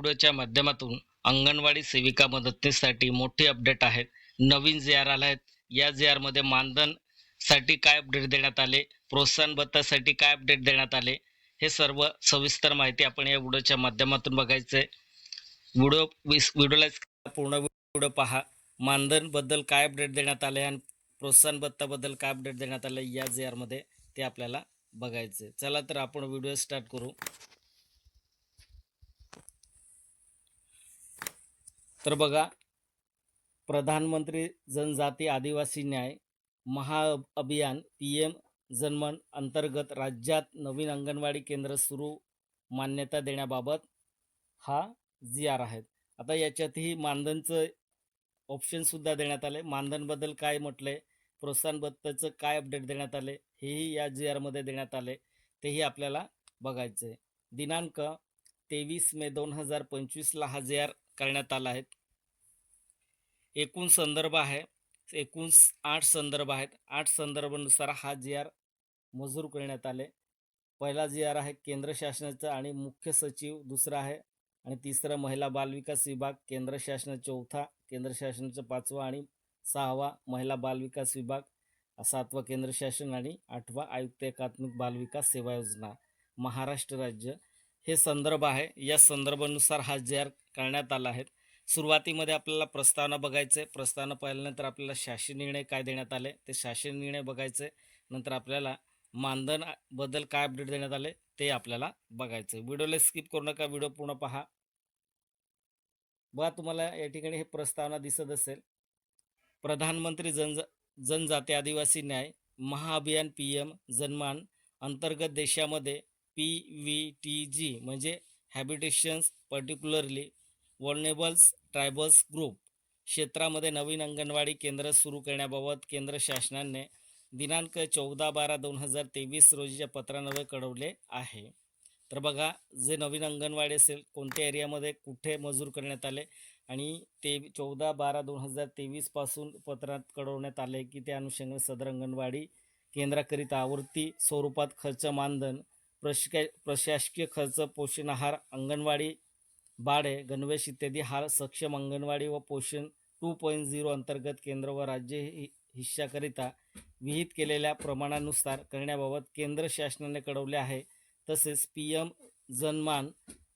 व्हिडिओच्या माध्यमातून अंगणवाडी सेविका मदतीसाठी मोठी अपडेट आहेत. नवीन जे आर आला आहेत या जे आरमध्ये मानधनसाठी काय अपडेट देण्यात आले प्रोत्साहन भत्तासाठी काय अपडेट देण्यात आले हे सर्व सविस्तर माहिती आपण या व्हिडिओच्या माध्यमातून बघायचंय. व्हिडिओ विस व्हिडिओला पूर्ण व्हिडिओ पहा. मानधनबद्दल काय अपडेट देण्यात आले आणि प्रोत्साहन भत्ताबद्दल काय अपडेट देण्यात आले या जे आरमध्ये ते आपल्याला बघायचे चला तर आपण व्हिडिओ स्टार्ट करू. तर बघा प्रधानमंत्री जनजाती आदिवासी न्याय महा अभियान पी एम जनमन अंतर्गत राज्यात नवीन अंगणवाडी केंद्र सुरू मान्यता देण्याबाबत हा जी आर आहे. आता याच्यातही मानधनचं ऑप्शनसुद्धा देण्यात आले मानधनबद्दल काय म्हटलंय? प्रोत्साहनबद्दलचं काय अपडेट देण्यात आले हेही या जी आरमध्ये देण्यात आले तेही आपल्याला बघायचं आहे दिनांक तेवीस मे दोन हजार पंचवीसला हा जे आर करण्यात आला आहे. एकूण संदर्भ आहे. एकूण आठ संदर्भ आहेत. आठ संदर्भानुसार हा जी आर मंजूर करण्यात आले. पहिला जी आर आहे केंद्र शासनाचा आणि मुख्य सचिव दुसरा आहे आणि तिसरा महिला बालविकास विभाग केंद्र शासनाचा चौथा केंद्र शासनाचा पाचवा आणि सहावा महिला बालविकास विभाग सातवा केंद्र शासन आणि आठवा आयुक्त एकात्मिक बालविकास सेवा योजना महाराष्ट्र राज्य. हे संदर्भ आहे. या संदर्भानुसार हा जाहीर करण्यात आला आहे. सुरुवातीमध्ये आपल्याला प्रस्तावना बघायचं. आहे प्रस्तावना पाहिल्यानंतर आपल्याला शासन निर्णय काय देण्यात आले? ते शासन निर्णय बघायचे. नंतर आपल्याला मानधनबद्दल काय अपडेट देण्यात आले? ते आपल्याला बघायचं. आहे. व्हिडिओला स्किप करू नका. व्हिडिओ पूर्ण पहा. बघा तुम्हाला या ठिकाणी हे प्रस्तावना दिसत असेल. प्रधानमंत्री जन जनजाती आदिवासी न्याय महाअभियान पी एम जनमान अंतर्गत देशामध्ये पी व्ही टी जी म्हणजे habitations particularly vulnerables tribals group क्षेत्रामध्ये नवीन अंगणवाडी केंद्र सुरू करण्याबाबत केंद्र शासनाने दिनांक चौदा बारा दोन हजार तेवीस रोजीच्या पत्रानवे कळवले आहे. तर बघा जे नवीन अंगणवाडी असेल कोणत्या एरियामध्ये कुठे मंजूर करण्यात आले आणि ते चौदा बारा दोन हजार तेवीसपासून पत्रात कळवण्यात आले की त्या अनुषंगाने सदर अंगणवाडी केंद्राकरिता आवर्ती स्वरूपात खर्च मानधन प्रशिका प्रशासकीय खर्च पोषण आहार अंगणवाडी भाडे गणवेश इत्यादी हार सक्षम अंगणवाडी व पोषण टू पॉईंट झिरो अंतर्गत केंद्र व राज्य हि- विहित केलेल्या प्रमाणानुसार करण्याबाबत केंद्र शासनाने कळवले आहे. तसेच पी एम जनमान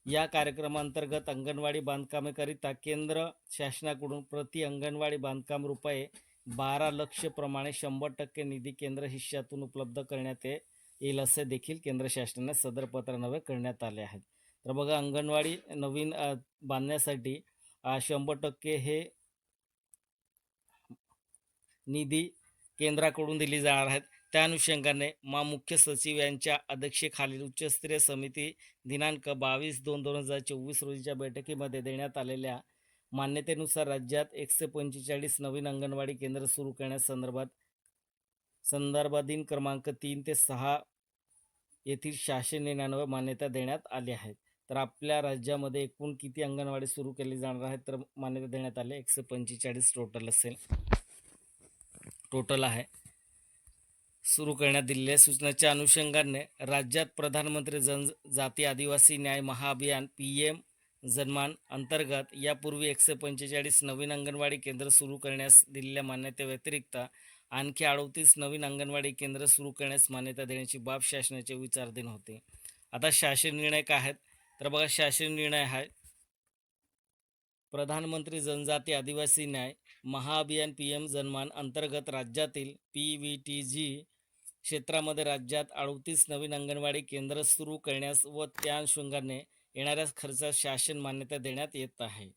या कार्यक्रमांतर्गत अंगणवाडी बांधकामेकरिता केंद्र शासनाकडून प्रति अंगणवाडी बांधकाम रुपये बारा लक्ष प्रमाणे शंभर टक्के निधी केंद्र हिश्श्यातून उपलब्ध करण्यात ये- येईल असे देखील केंद्र शासनाने सदर पत्रान्वये करण्यात आले आहेत तर बघा अंगणवाडी नवीन बांधण्यासाठी शंभर टक्के हे निधी केंद्राकडून दिली जाणार आहेत. त्या अनुषंगाने मा मुख्य सचिव यांच्या अध्यक्षेखालील उच्चस्तरीय समिती दिनांक बावीस दोन दोन हजार चोवीस रोजीच्या बैठकीमध्ये देण्यात आलेल्या मान्यतेनुसार राज्यात एकशे पंचेचाळीस नवीन अंगणवाडी केंद्र सुरू करण्यासंदर्भात संदर्भाधीन क्रमांक तीन ते सहा येथील शासन निर्णयावर मान्यता देण्यात आली आहे. तर आपल्या राज्यामध्ये एकूण किती अंगणवाडी सुरू केली जाणार आहेत? तर मान्यता देण्यात आली एकशे पंचेचाळीस टोटल असेल. टोटल आहे. सुरू करण्यात दिलेल्या सूचनाच्या अनुषंगाने राज्यात प्रधानमंत्री जन जाती आदिवासी न्याय महाअभियान पी एम जनमान अंतर्गत यापूर्वी एकशे पंचेचाळीस नवीन अंगणवाडी केंद्र सुरू करण्यास दिलेल्या मान्यतेव्यतिरिक्त आणखी अडतीस नवीन अंगणवाडी केंद्र सुरू करण्यास मान्यता देण्याची बाब शासनाचे विचारधीन होते. आता शासन निर्णय काय आहेत? तर बघा शासन निर्णय आहे प्रधानमंत्री जनजाती आदिवासी न्याय महाअभियान पी एम जनमान अंतर्गत राज्यातील पी व्ही टी जी क्षेत्रामध्ये राज्यात अडतीस नवीन अंगणवाडी केंद्र सुरू करण्यास व त्या अनुषंगाने येणाऱ्या खर्चास शासन मान्यता देण्यात येत आहे.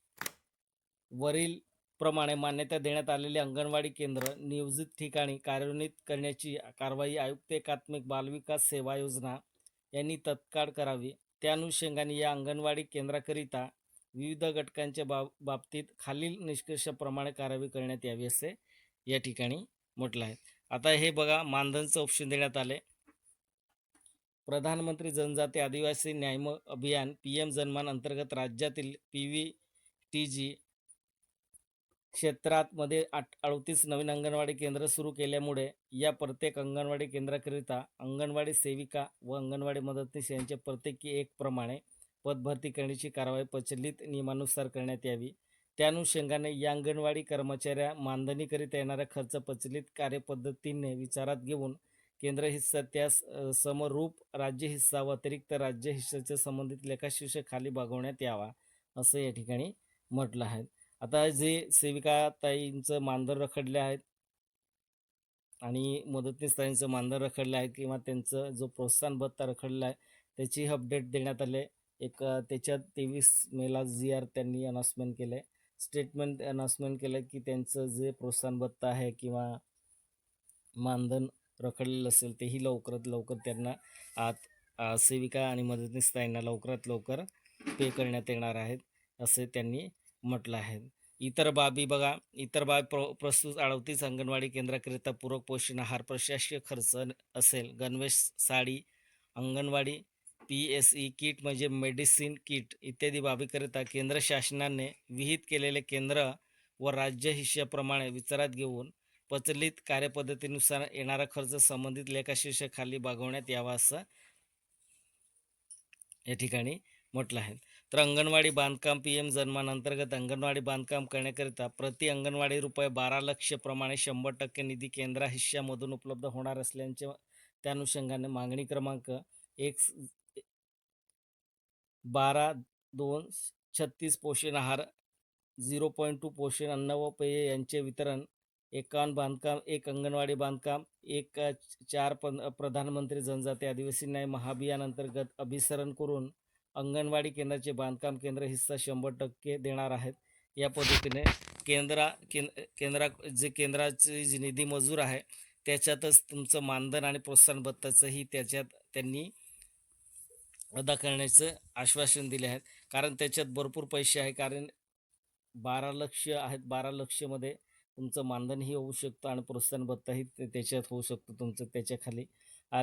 वरील प्रमाणे मान्यता देण्यात आलेली अंगणवाडी केंद्र नियोजित ठिकाणी कार्यान्वित करण्याची कारवाई आयुक्त एकात्मिक बालविकास सेवा योजना यांनी तत्काळ करावी. त्या अनुषंगाने या अंगणवाडी केंद्राकरिता विविध घटकांच्या बाब बाबतीत खालील निष्कर्षाप्रमाणे कारवाई करण्यात यावी असे या ठिकाणी म्हटलं आहे. आता हे बघा मानधनचं ऑप्शन देण्यात आले. प्रधानमंत्री जनजाती आदिवासी न्यायम अभियान पी एम जनमान अंतर्गत राज्यातील पी व्ही टी जी क्षेत्रात मध्ये आठ अडतीस नवीन अंगणवाडी केंद्र सुरू केल्यामुळे या प्रत्येक अंगणवाडी केंद्राकरिता अंगणवाडी सेविका व अंगणवाडी मदतनीस यांच्या प्रत्येकी एक प्रमाणे पदभरती करण्याची कारवाई प्रचलित नियमानुसार करण्यात यावी. त्यानुषंगाने या अंगणवाडी कर्मचाऱ्या मानधनीकरिता येणारा खर्च प्रचलित कार्यपद्धतीने विचारात घेऊन केंद्र हिस्सा त्यास समरूप राज्य हिस्सा व अतिरिक्त राज्य हिस्साच्या संबंधित लेखाशीर्ष खाली भागवण्यात यावा असं या ठिकाणी म्हटलं आहे. आता जे सेविका ताईंचं मानधन रखडले आहेत आणि मदतनीस ताईंचं मानधन रखडलं आहे किंवा त्यांचं जो प्रोत्साहन भत्ता रखडला आहे त्याची अपडेट देण्यात आले. एक त्याच्यात तेवीस मेला जी आर त्यांनी अनाऊन्समेंट केलं आहे स्टेटमेंट अनाऊन्समेंट केलं की त्यांचं जे प्रोत्साहन भत्ता आहे किंवा मानधन रखडलेलं असेल तेही लवकरात लवकर त्यांना आत सेविका आणि मदतनीस ताईंना लवकरात लवकर पे करण्यात येणार आहेत असे त्यांनी म्हटलं आहे. इतर बाबी बघा. इतर बाबी प्र प्रस्तुत अडतीस अंगणवाडी केंद्राकरिता पूरक पोषण आहार प्रशासकीय खर्च असेल. गणवेश sari anganwadi P S E kit म्हणजे मेडिसिन किट इत्यादी बाबीकरिता केंद्र शासनाने विहित केलेले केंद्र व राज्य हिश्याप्रमाणे विचारात घेऊन प्रचलित कार्यपद्धतीनुसार येणारा खर्च संबंधित लेखाशीर्ष खाली भागवण्यात यावा असं या ठिकाणी म्हटलं आहे. तर अंगणवाडी बांधकाम पी एम जन्मानंतर्गत अंगणवाडी बांधकाम करण्याकरिता प्रति अंगणवाडी रुपये बारा लक्ष प्रमाणे शंभर टक्के निधी केंद्र हिश्श्यामधून उपलब्ध होणार असल्याचे त्या अनुषंगाने मागणी क्रमांक एक बारा दोन छत्तीस पोषण आहार झिरो पॉईंट टू पोषण अन्न व पेय यांचे वितरण एकावन्न बांधकाम एक अंगणवाडी बांधकाम एक चार पन प्रधानमंत्री जनजाती आदिवासी न्याय महाभियान अंतर्गत अभिसरण करून अंगणवाडी केंद्राचे बांधकाम केंद्र हिस्सा शंभर टक्के देणार आहेत. या पद्धतीने केंद्रा केंद केंद्रा जे केंद्राचे जे निधी मजूर आहे त्याच्यातच तुमचं मानधन आणि प्रोत्साहन भत्ताचंही त्याच्यात त्यांनी अदा करण्याचं आश्वासन दिले आहेत. कारण त्याच्यात भरपूर पैसे आहे. कारण बारा लक्ष आहेत. बारा लक्षमध्ये तुमचं मानधनही होऊ शकतं आणि प्रोत्साहन भत्ताही ते- त्याच्यात होऊ शकतो तुमचं त्याच्याखाली. आ,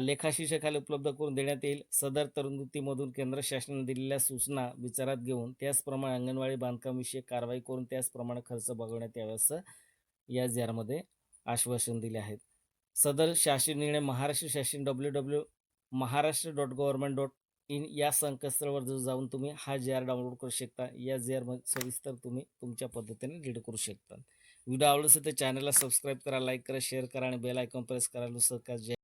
उपलब्ध करून देण्यात येईल. सदर तरुणवृत्तीमधून केंद्र शासनाने दिलेल्या सूचना विचारात घेऊन त्याचप्रमाणे अंगणवाडी बांधकामविषयक कारवाई करून त्याचप्रमाणे खर्च बघवण्यात यावे असं या जारमध्ये आश्वासन दिले आहेत. सदर शासन निर्णय महाराष्ट्र शासन W W Maharashtra dot government dot in या संकेतस्थळावर जर जाऊन तुम्ही हा जे आर डाउनलोड करू शकता या जे आर सविस्तर तुम्ही तुमच्या पद्धतीने रीड करू शकता. व्हिडिओ आवडला असेल तर चॅनलला सबस्क्राईब करा लाईक करा शेअर करा आणि बेल आयकॉन प्रेस करा जे